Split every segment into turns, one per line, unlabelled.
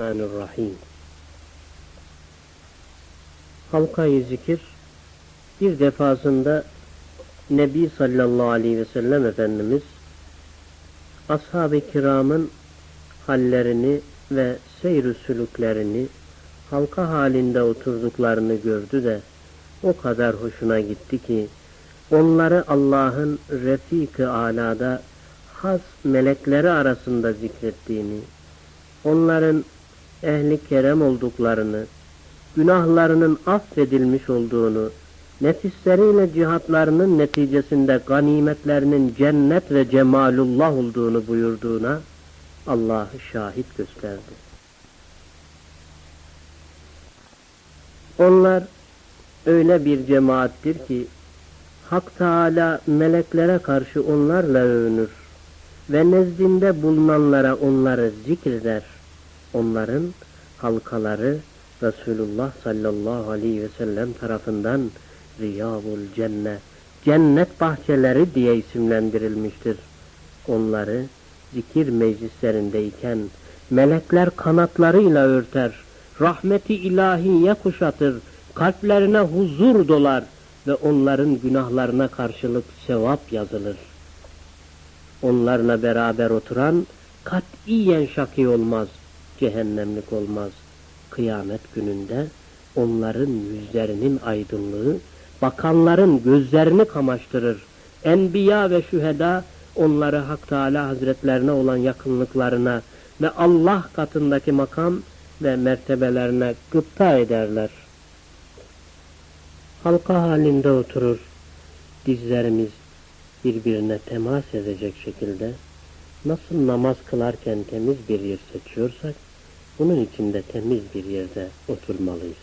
Bismillahirrahmanirrahim. Halkayı zikir bir defasında Nebi sallallahu aleyhi ve sellem Efendimiz ashab-ı kiramın hallerini ve seyr sülüklerini halka halinde oturduklarını gördü de o kadar hoşuna gitti ki onları Allah'ın Refik-i Ala'da has melekleri arasında zikrettiğini, onların ehli kerem olduklarını, günahlarının affedilmiş olduğunu, nefisleriyle cihatlarının neticesinde ganimetlerinin cennet ve cemalullah olduğunu buyurduğuna Allah'ı şahit gösterdi. Onlar öyle bir cemaattir ki Hak Teala meleklere karşı onlarla övünür ve nezdinde bulunanlara onları zikreder. Onların halkaları Resulullah sallallahu aleyhi ve sellem tarafından Riyavul Cennet, cennet bahçeleri diye isimlendirilmiştir. Onları zikir meclislerindeyken melekler kanatlarıyla örter, rahmeti ilahiye kuşatır, kalplerine huzur dolar ve onların günahlarına karşılık sevap yazılır. Onlarla beraber oturan katiyen şaki olmaz, cehennemlik olmaz. Kıyamet gününde onların yüzlerinin aydınlığı bakanların gözlerini kamaştırır. Enbiya ve şüheda onları Hak Teala Hazretlerine olan yakınlıklarına ve Allah katındaki makam ve mertebelerine gıpta ederler. Halka halinde oturur, dizlerimiz birbirine temas edecek şekilde nasıl namaz kılarken temiz bir yer seçiyorsak bunun içinde temiz bir yerde oturmalıyız.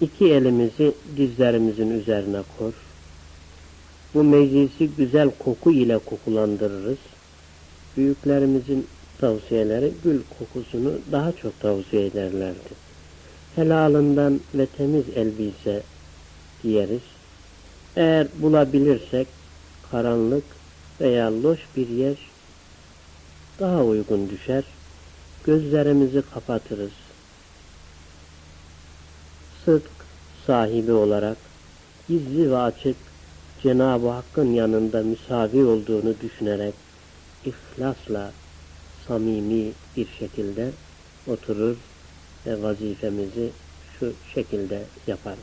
İki elimizi dizlerimizin üzerine kor. Bu meclisi güzel koku ile kokulandırırız. Büyüklerimizin tavsiyeleri gül kokusunu daha çok tavsiye ederlerdi. Helalından ve temiz elbise giyeriz. Eğer bulabilirsek karanlık veya loş bir yer daha uygun düşer. Gözlerimizi kapatırız. Sıdk sahibi olarak gizli ve açık Cenab-ı Hakk'ın yanında müsavi olduğunu düşünerek ihlasla samimi bir şekilde oturur ve vazifemizi şu şekilde yaparız.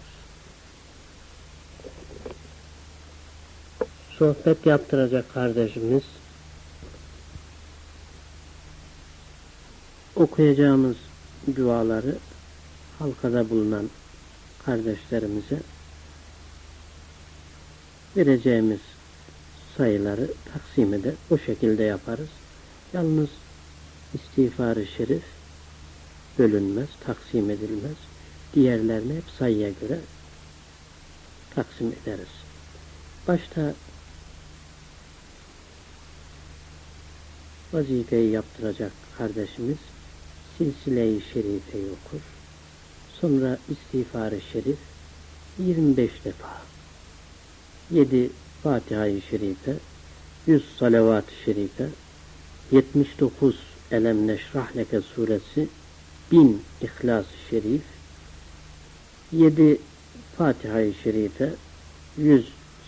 Sohbet yaptıracak kardeşimiz okuyacağımız duaları halkada bulunan kardeşlerimize vereceğimiz sayıları taksim eder. O şekilde yaparız. Yalnız istiğfarı şerif bölünmez, taksim edilmez. Diğerlerini hep sayıya göre taksim ederiz. Başta vazifeyi yaptıracak kardeşimiz silsile-i şerifeyi okur. Sonra istiğfarı şerif 25 defa 7 Fatiha-i Şerife 100 salavat-ı şerife 79 Elem Neşrah Leke suresi 1000 İhlas-ı Şerif 7 Fatiha-i Şerife 100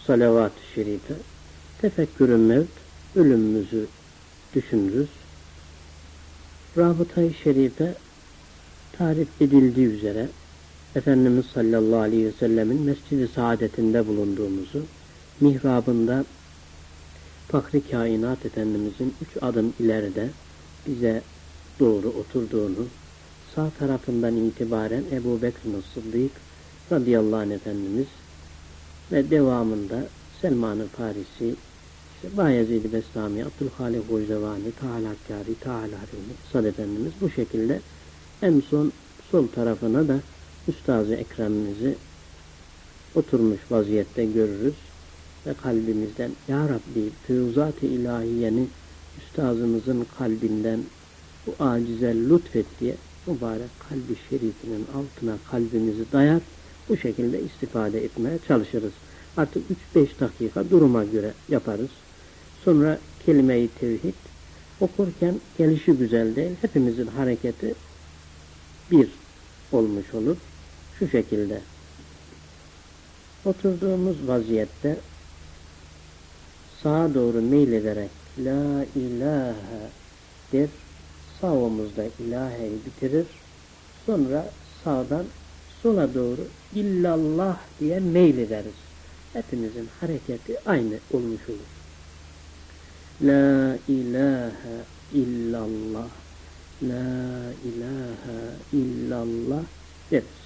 salavat-ı şerife tefekkürü mevt ölümümüzü düşünürüz. Rabıta-i Şerife tarif edildiği üzere Efendimiz sallallahu aleyhi ve sellemin mescidi saadetinde bulunduğumuzu, mihrabında Fakri Kainat Efendimizin üç adım ileride bize doğru oturduğunu, sağ tarafından itibaren Ebu Bekr Sıddık radıyallahu anh Efendimiz ve devamında Selman-ı Farisi, işte Bayezid-i Bestami, Abdülhalik Hocavanı, Taalakkari, Taalaruni, Sad Efendimiz bu şekilde en son sol tarafına da Üstaz-ı Ekrem'imizi oturmuş vaziyette görürüz ve kalbimizden Ya Rabbi füyuzat-ı ilahiyenin üstazımızın kalbinden bu acize lütfet diye mübarek kalbi şerifinin altına kalbimizi dayar bu şekilde istifade etmeye çalışırız. Artık 3-5 dakika duruma göre yaparız. Sonra kelime-i tevhid okurken gelişi güzel değil. Hepimizin hareketi bir olmuş olur. Şu şekilde. Oturduğumuz vaziyette sağa doğru meylederek La ilahe der. Sağ omuzda ilaheyi bitirir. Sonra sağdan sola doğru illallah diye meylederiz. Hepimizin hareketi aynı olmuş olur. La ilahe illallah La ilahe illallah deriz.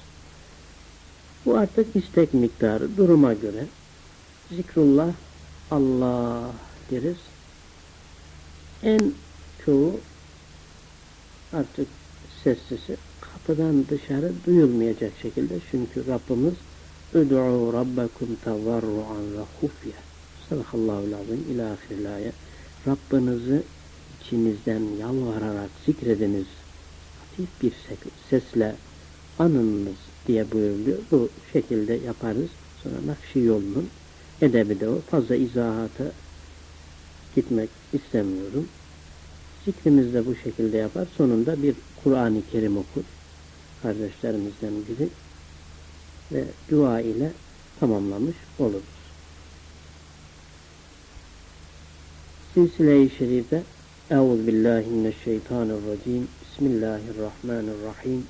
Bu artık istek miktarı duruma göre zikrullah Allah deriz. En çoğu artık sessisi kapıdan dışarı duyulmayacak şekilde çünkü Rabbimiz Üd'u rabbekum tevarru'an ve hufya. Sadakallahu lazım ila ahirlaya. Rabbinizi içinizden yalvararak zikrediniz. Hafif bir sesle anınız diye buyuruluyor. Bu şekilde yaparız. Sonra Nakşi yolunun edebi de o. Fazla izahata gitmek istemiyorum. Zikrimiz de bu şekilde yapar. Sonunda bir Kur'an-ı Kerim okur. Kardeşlerimizden biri ve dua ile tamamlamış oluruz. Silsile-i Şerife Euzu billahi mineşşeytanirracim. Bismillahirrahmanirrahim.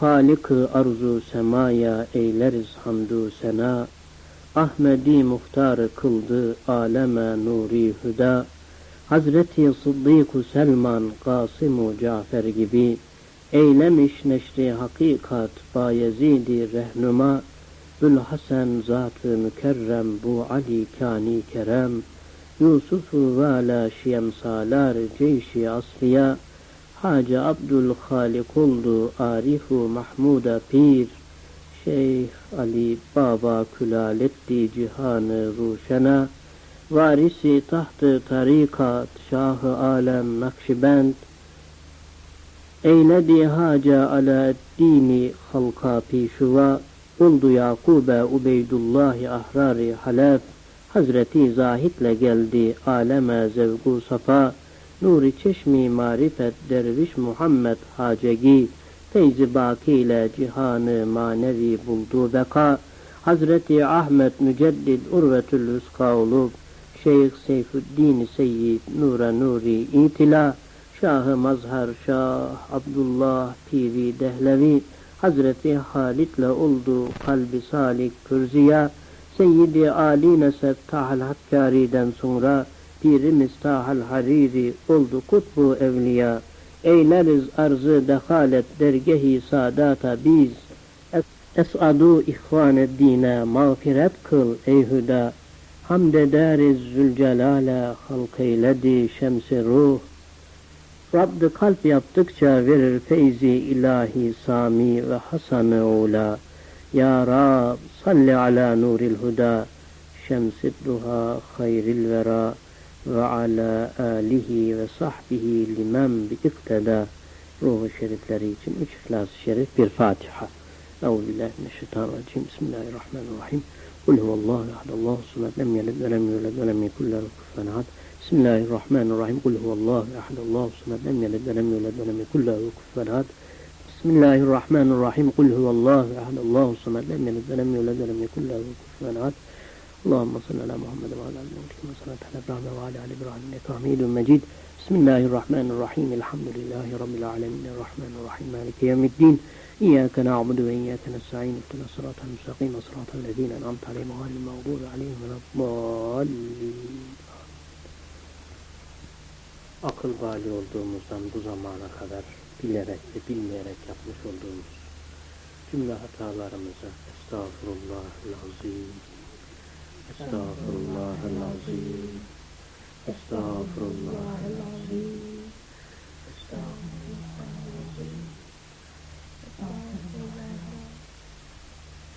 Halık-ı arzu semaya eyleriz hamdü sena. Ahmedi muhtarı kıldı aleme nuri hüda. Hazreti Sıddık-ı Selman, Kasım-ı Cafer gibi eylemiş neşri hakikat Bayezid-i rehnuma Ül Hasan zat-ı mükerrem bu Ali kani kerem Yusuf-u vala şiyemsalar ceyşi asliya Hacı Abdül Halik oldu Arifu Mahmuda Pir Şeyh Ali Baba külaletti cihanı ruşena Varisi tahtı tarikat Şahı alem Nakşibend Eyledi haca ala dini halka pişuva Oldu Yakube Ubeydullahi ahrari halef Hazreti Zahid'le geldi aleme zevgu safa Nuri çeşmi marifet derviş Muhammed hacegi Feyzi baki ile cihanı manevi buldu beka Hazreti Ahmet müceddid urvetül hüska olup Şeyh Seyfüddin Seyyid Nura Nuri itila Şahı Mazhar Şah Abdullah Piri Dehlevi Hazreti Halit'le oldu kalbi salik kürziya Seyyidi Ali Nesep Tahal Hakkari'den sonra Pirimiz Tahal Hariri oldu kutbu evliya. Eyleriz arzı dehalet dergehi sadata biz. Es'adu ihvan dine mağfiret kıl ey hüda Hamd ederiz Zülcelal'e halk eyledi şemsi ruh Rabbi kalp yaptıkça verir feyzi ilahi sami ve hasanı ula. Ya Rab salli ala nuril huda şemsid duha hayril vera ve ala alihi ve sahbihi limen bi ikteda ruhu şerifleri için üç ihlas-ı şerif bir Fatiha. Euzubillahimineşşeytanirracim. Bismillahirrahmanirrahim. Kul huvallahu ehad Allahu samed lem yelid ve lem yulad ve lem yekul lehu kufuven ahad. بسم الله الرحمن الرحيم. قل هو الله أحد الله الصمد لم يلد ولم يولد ولم يكن له كفوا أحد. بسم الله الرحمن الرحيم. قل هو الله أحد الله الصمد لم يلد ولم يولد ولم يكن له كفوا أحد. اللهم صل على محمد وعلى آل محمد كما صليت على إبراهيم وعلى آل إبراهيم إنك حميد مجيد. بسم الله الرحمن الرحيم. الحمد لله رب العالمين. الرحمن الرحيم. مالك يوم الدين. إياك نعبد وإياك نستعين. اهدنا الصراط المستقيم. صراط الذين أنعمت عليهم غير المغضوب عليهم ولا الضالين. Akıl bali olduğumuzdan bu zamana kadar bilerek ve bilmeyerek yapmış olduğumuz cümle hatalarımıza estağfurullahal-azim estağfurullahal-azim estağfurullahal-azim estağfurullahal-azim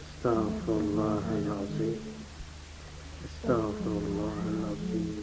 estağfurullahal-azim estağfurullahal-azim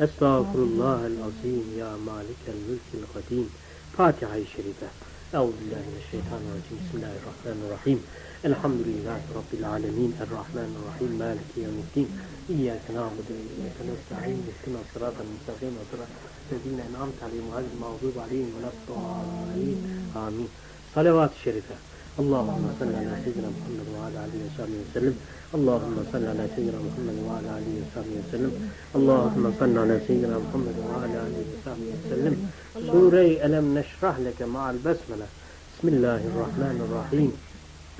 أستغفر الله العظيم يا مالك الملك القديم. فاتحة الشريفة. أعوذ بالله من الشيطان الرجيم. بسم الله الرحمن الرحيم. الحمد لله رب العالمين. الرحمن الرحيم. مالك يوم الدين. إياك نعبد وإياك نستعين. اهدنا الصراط المستقيم. صراط الذين أنعمت عليهم غير المغضوب عليهم ولا الضالين. آمين. صلوات الشريفة. اللهم صل على سيدنا محمد وعلى آله وصحبه وسلم. اللهم صل على سيدنا محمد وعلى آله وصحبه وسلم. اللهم صل على سيدنا محمد وعلى آله وصحبه وسلم. سورة ألم نشرح لك مع البسملة. بسم الله الرحمن الرحيم.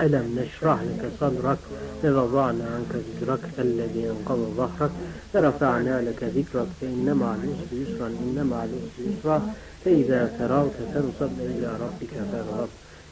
ألم نشرح لك صدرك؟ ووضعنا عنك ذكرك الذي أنقض ظهرك. ورفعنا لك ذكرك فإن مع العسر يسرا إن مع العسر يسرا. فإذا فرغت فانصب إلى ربك فارغب.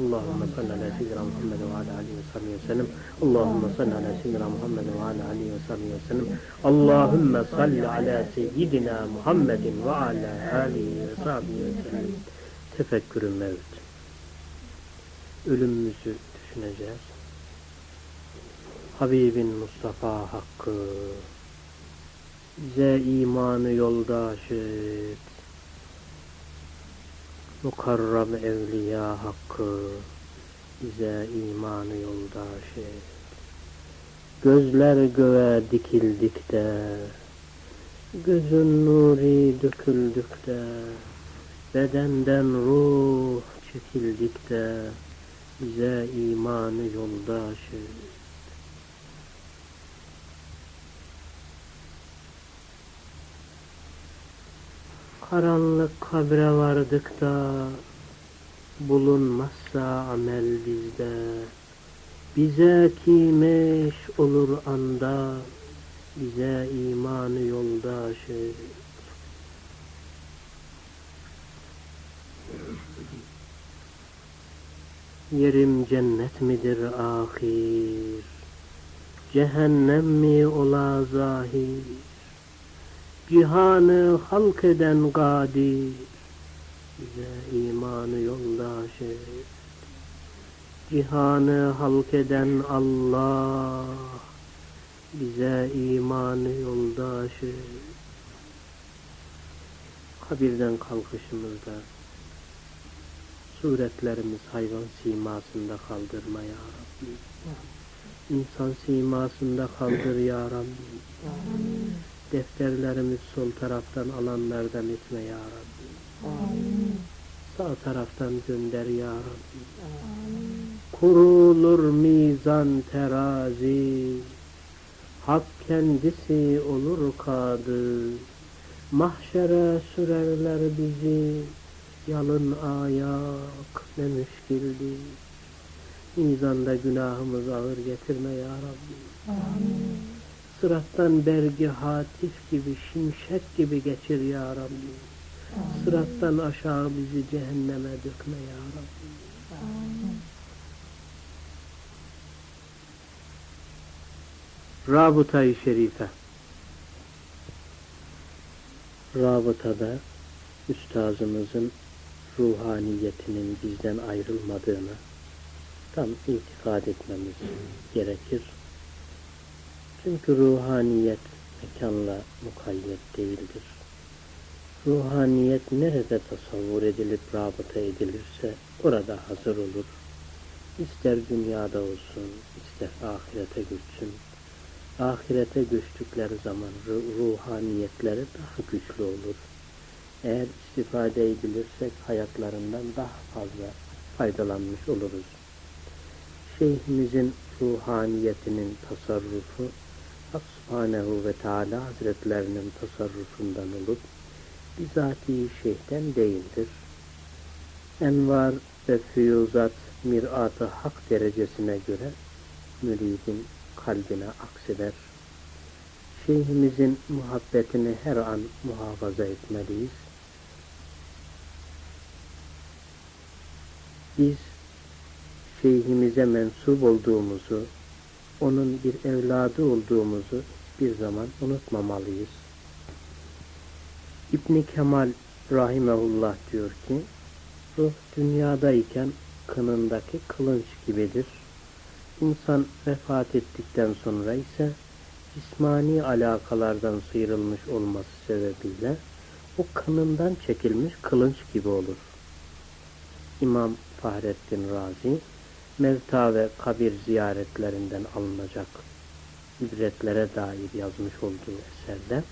Allahümme salli ala seyyidina Muhammed ve ala alihi ve sahbihi ve sellem. Allahümme salli ala seyyidina Muhammed ve ala alihi ve sahbihi ve sellem. Allahümme salli ala seyyidina Muhammedin ve ala alihi ve sahbihi Ölümümüzü düşüneceğiz. Habibin Mustafa hakkı. Bize imanı yoldaş et mukarram evliya hakkı bize imanı yoldaş et. Gözler göğe dikildikte, gözün nuri döküldükte, bedenden ruh çekildikte, bize imanı yoldaş et. Karanlık kabre vardık da bulunmazsa amel bizde. Bize kimeş olur anda bize imanı yoldaş et. Yerim cennet midir ahir? Cehennem mi ola zahir Cihanı halk eden kadir Bize imanı yoldaş et. Cihanı halk eden Allah Bize imanı yoldaş et. Kabirden kalkışımızda Suretlerimiz hayvan simasında kaldırma ya Rabbi. İnsan simasında kaldır ya Rabbi defterlerimiz sol taraftan alanlardan etme ya Rabbi.
Amin.
Sağ taraftan gönder ya Rabbi.
Amin.
Kurulur mizan terazi, Hak kendisi olur kadı. Mahşere sürerler bizi, Yalın ayak ne müşkildi. Mizanda günahımız ağır getirme ya Rabbi.
Amin.
Sırattan bergi hatif gibi, şimşek gibi geçir ya Rabbi. Sırattan aşağı bizi cehenneme dökme ya Rabbi.
Amin.
Rabıta-i Şerife Rabıtada üstazımızın ruhaniyetinin bizden ayrılmadığını tam itikad etmemiz gerekir. Çünkü ruhaniyet mekanla mukayyet değildir. Ruhaniyet nerede tasavvur edilip rabıta edilirse orada hazır olur. İster dünyada olsun, ister ahirete göçsün. Ahirete göçtükleri zaman ru- ruhaniyetleri daha güçlü olur. Eğer istifade edilirsek hayatlarından daha fazla faydalanmış oluruz. Şeyhimizin ruhaniyetinin tasarrufu Hak Subhanehu ve Teala Hazretlerinin tasarrufundan olup bizatihi şeyhten değildir. Envar ve füyuzat mirat-ı hak derecesine göre müridin kalbine akseder. Şeyhimizin muhabbetini her an muhafaza etmeliyiz. Biz şeyhimize mensup olduğumuzu, onun bir evladı olduğumuzu bir zaman unutmamalıyız. İbni Kemal Rahimehullah diyor ki, ruh dünyadayken kınındaki kılınç gibidir. İnsan vefat ettikten sonra ise cismani alakalardan sıyrılmış olması sebebiyle o kınından çekilmiş kılınç gibi olur. İmam Fahrettin Razi mevta ve kabir ziyaretlerinden alınacak ibretlere dair yazmış olduğu eserde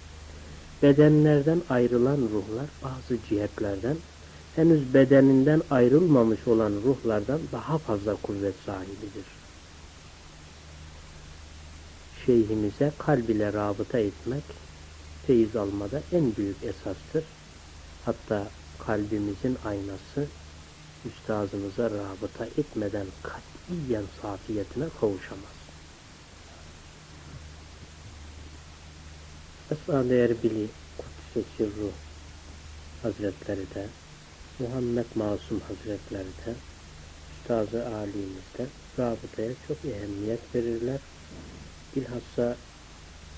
bedenlerden ayrılan ruhlar bazı cihetlerden henüz bedeninden ayrılmamış olan ruhlardan daha fazla kuvvet sahibidir. Şeyhimize kalb ile rabıta etmek feyiz almada en büyük esastır. Hatta kalbimizin aynası üstazımıza rabıta etmeden katiyen safiyetine kavuşamaz. Esad-ı Erbili Kudüs-i Sirru Hazretleri de Muhammed Masum Hazretleri de Üstaz-ı Ali'miz de rabıtaya çok ehemmiyet verirler. Bilhassa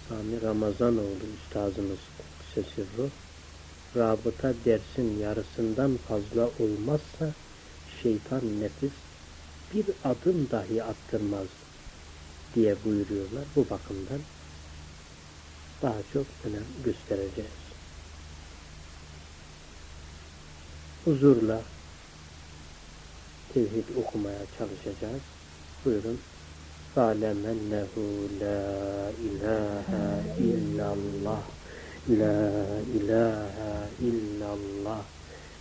Sami Ramazanoğlu Üstazımız Kudüs-i Sirru rabıta dersin yarısından fazla olmazsa şeytan nefis bir adım dahi attırmaz diye buyuruyorlar. Bu bakımdan daha çok önem göstereceğiz. Huzurla tevhid okumaya çalışacağız. Buyurun. Alem ennehu la ilahe illallah la ilahe illallah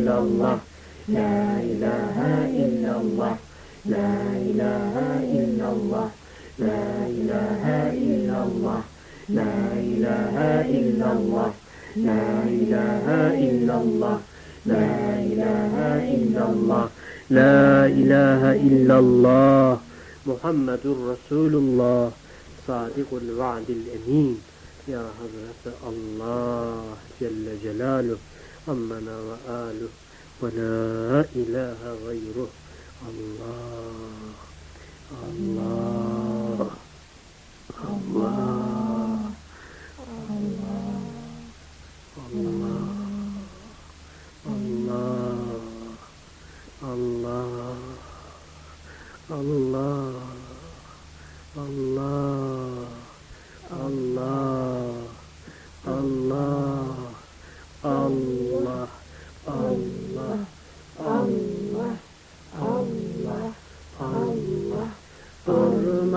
illallah. La ilahe illallah. La ilahe illallah. La ilahe illallah. La ilahe illallah. La ilahe illallah. La ilahe illallah. La ilahe illallah. Muhammedur Resulullah. Sadikul vaadil emin. Ya Hazreti Allah Celle Celaluhu. محمدا وآله
ولا إله غيره. الله الله. الله. الله. الله. الله. الله.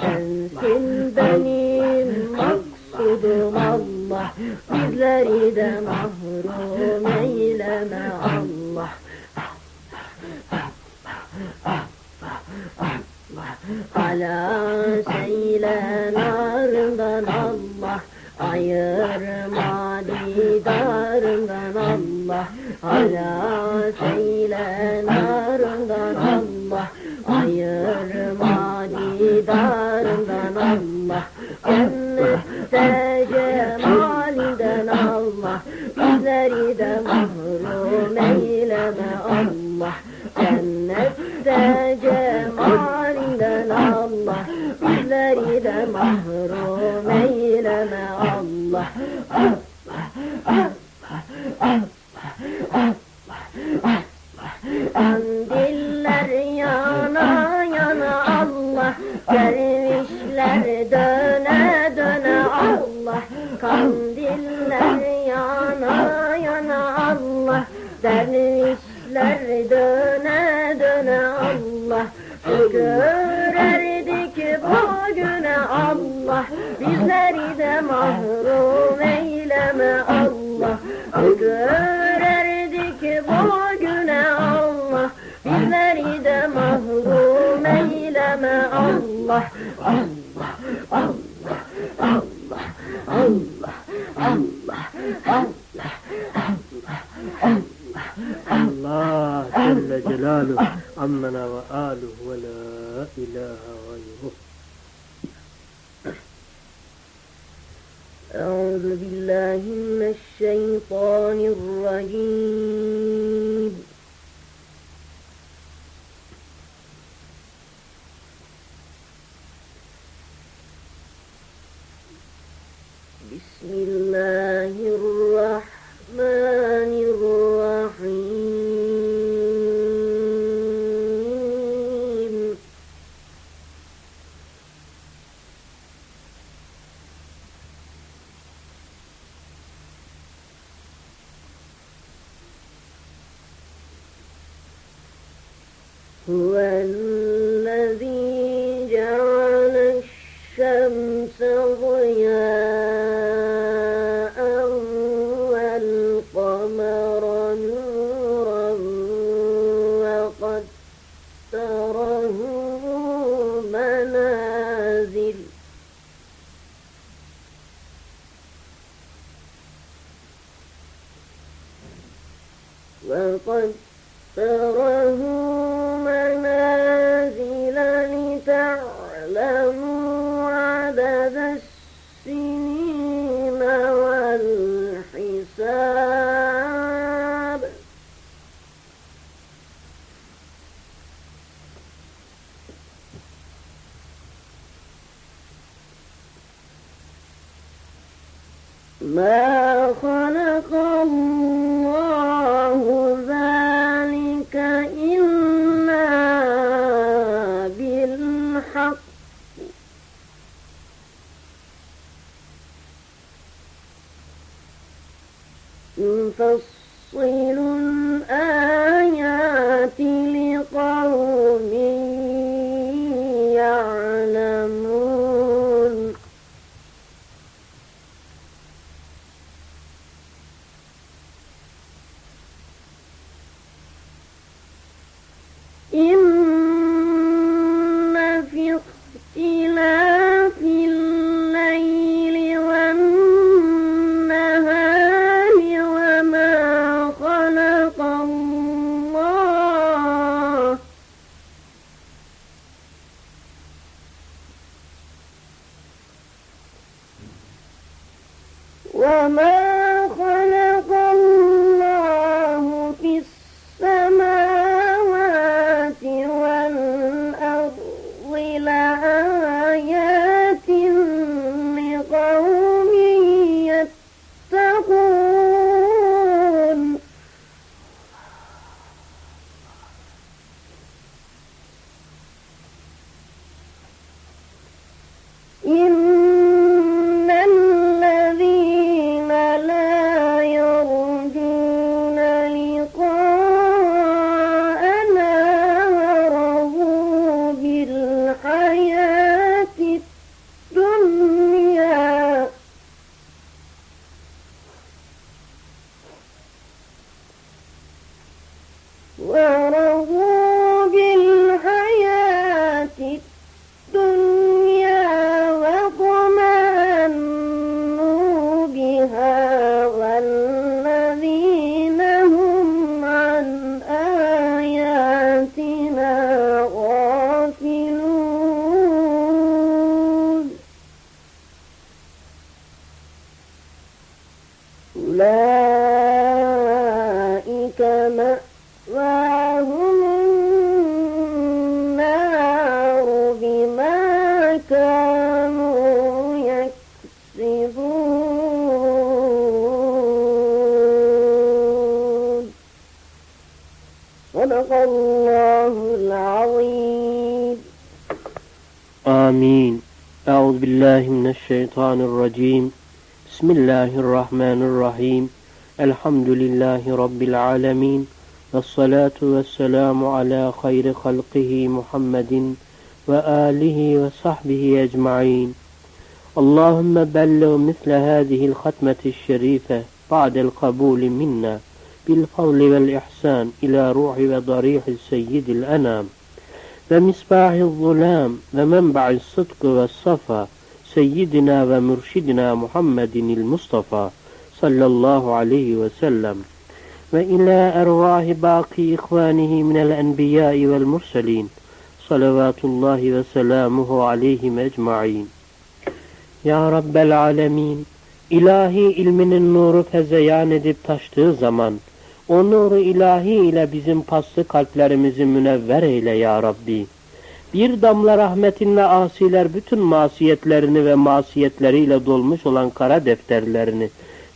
Sensin benim maksudum Allah Bizleri de mahrum eyleme Allah. Ala seyle narından Allah Ayırma didarından Allah. Ala seyle narından Allah Ayırma செய்தார் நம்ம When ما وما
Well, الشيطان الرجيم. بسم الله الرحمن الرحيم. الحمد لله رب العالمين. والصلاة والسلام على خير خلقه محمد وآله وصحبه أجمعين. اللهم بلغ مثل هذه الختمة الشريفة بعد القبول منا بالفضل والإحسان إلى روح وضريح السيد الأنام. ومصباح الظلام ومنبع الصدق والصفا Seyyidina ve mürşidina Muhammedinil Mustafa sallallahu aleyhi ve sellem ve ila ervahi baki ihvanihi minel enbiyai vel murselin salavatullahi ve selamuhu aleyhim ecma'in Ya Rabbel alemin ilahi ilminin nuru fezeyan edip taştığı zaman o nuru ilahi ile bizim paslı kalplerimizi münevver eyle ya Rabbi. Bir damla rahmetinle asiler bütün masiyetlerini ve masiyetleriyle dolmuş olan kara defterlerini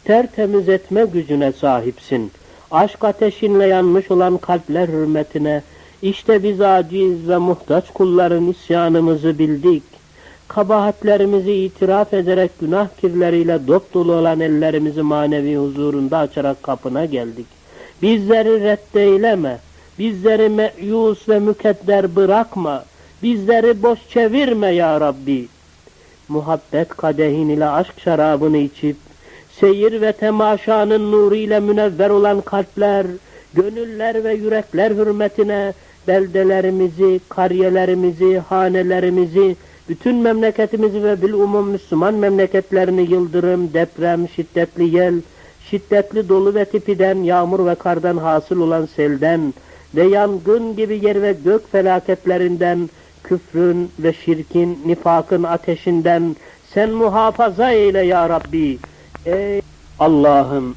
tertemiz etme gücüne sahipsin. Aşk ateşinle yanmış olan kalpler hürmetine, işte biz aciz ve muhtaç kulların isyanımızı bildik kabahatlerimizi itiraf ederek günah kirleriyle dop dolu olan ellerimizi manevi huzurunda açarak kapına geldik. Bizleri reddeyleme, bizleri meyus ve mükedder bırakma, bizleri boş çevirme ya Rabbi. Muhabbet kadehin ile aşk şarabını içip, seyir ve temaşanın nuru ile münevver olan kalpler, gönüller ve yürekler hürmetine beldelerimizi, kariyelerimizi, hanelerimizi, bütün memleketimizi ve bilumum Müslüman memleketlerini yıldırım, deprem, şiddetli yel, şiddetli dolu ve tipiden, yağmur ve kardan hasıl olan selden ve yangın gibi yer ve gök felaketlerinden, küfrün ve şirkin, nifakın ateşinden sen muhafaza eyle ya Rabbi. Ey Allah'ım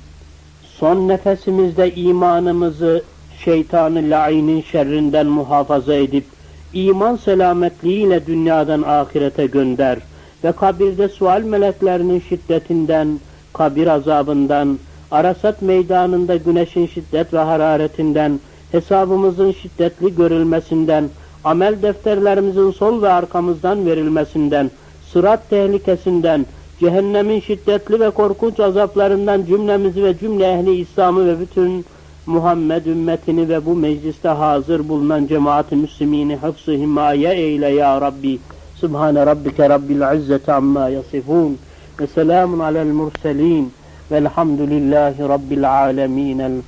son nefesimizde imanımızı şeytanı lainin şerrinden muhafaza edip iman selametliğiyle dünyadan ahirete gönder ve kabirde sual meleklerinin şiddetinden, kabir azabından, Arasat meydanında güneşin şiddet ve hararetinden, hesabımızın şiddetli görülmesinden, amel defterlerimizin sol ve arkamızdan verilmesinden, sırat tehlikesinden, cehennemin şiddetli ve korkunç azaplarından cümlemizi ve cümle ehli İslam'ı ve bütün Muhammed ümmetini ve bu mecliste hazır bulunan cemaat-i müslimini hıfzı himaye eyle ya Rabbi. Subhane rabbike rabbil izzeti amma yasifun ve selamun alel murselin velhamdülillahi rabbil alemin. El.